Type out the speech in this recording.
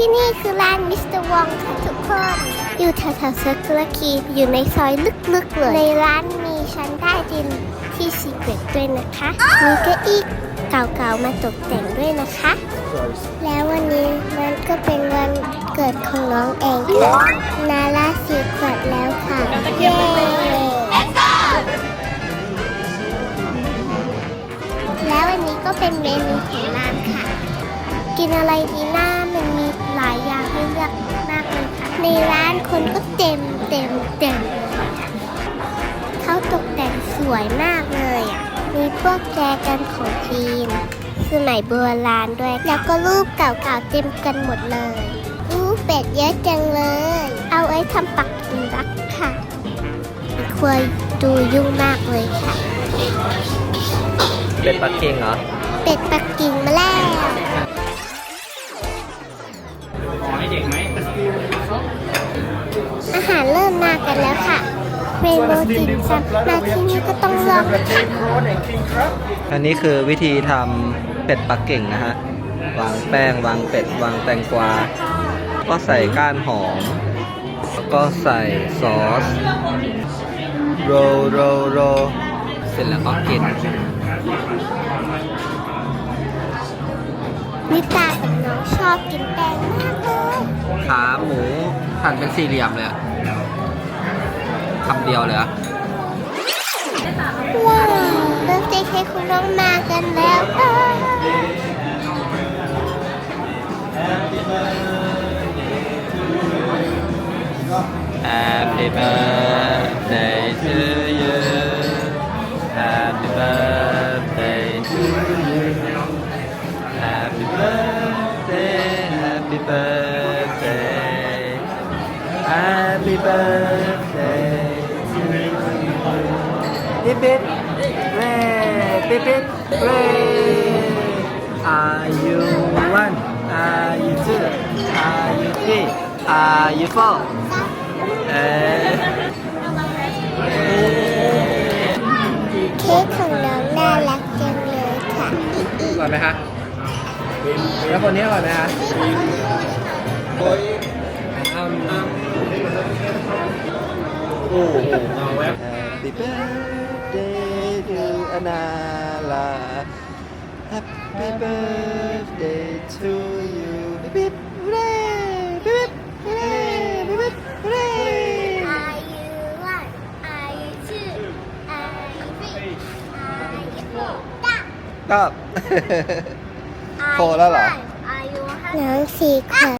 ที่นี่คือร้านมิสเตอร์วองค่ะทุกคน อยู่แถวๆเซอร์คิลคีอยู่ในซอยลึกๆเลย ในร้านมีชั้นใต้ดินที่ซีเกรตด้วยนะคะ มีเก้าอี้เก่าๆมาตกแต่งด้วยนะคะ แล้ววันนี้มันก็เป็นวันเกิดของน้องเองค่ะ นาราสีขวดแล้วค่ะเย้แล้ววันนี้ก็เป็นเมนูของร้านค่ะ กินอะไรดีหน้า ลือกมากเลยค่ะในร้านคนก็เต็มเต็มเต็มเลยค่ะเขาตกแต่งสวยมากเลยอะมีพวกแจกันของจีนสมัยโบราณด้วย แล้วก็รูปเก่าๆเต็มกันหมดเลยอู้เป็ดเยอะจังเลย เอาไว้ทำปักกินรักค่ะควรดูยุ่งมากเลยค่ะ เป็ดปักกิ่งเหรอ เป็ดปักกิ่งมาแล้ว เริ่มมากันแล้วค่ะเรนโบว์จินซัมมาที่นี่ก็ต้องลองค่ะอันนี้คือวิธีทำเป็ดปักกิ่งนะฮะ วางแป้ง วางเป็ด วางแตงกวา ก็ใส่ก้านหอม แล้วก็ใส่ซอส โรลโรลโรลเสร็จแล้วก็กินนิตากับน้องชอบกินแตงมากเลย ขาหมูหั่นเป็นสี่เหลี่ยมเลยอะ คำเดียวเลยอะ ว้าวเบิร์ธเดย์เค้กของน้องมากันแล้วค่ะ แ Happy birthday to you Happy birthday to you Happy birthday Happy birthday Happy birthday ปิ๊บปิ๊บเร่ปิ๊บปิ๊บเร่ Are you one Are you two Are you three Are you four เอ๊ะเค้กของน้องน่ารักจังเลยค่ะอร่อยไหมคะแล้วคนนี้อร่อยไหมคะโอ้ยอ้ำอ้ำโอ้โหเอาแวบ Happy birthday to Anala Happy birthday to you ปิ๊บเร่ปิ๊บเร่ปิ๊บเร่ Are you one Are you two Are you three Are you four ก็ โตแล้วเหรอน้องสี่ขวบ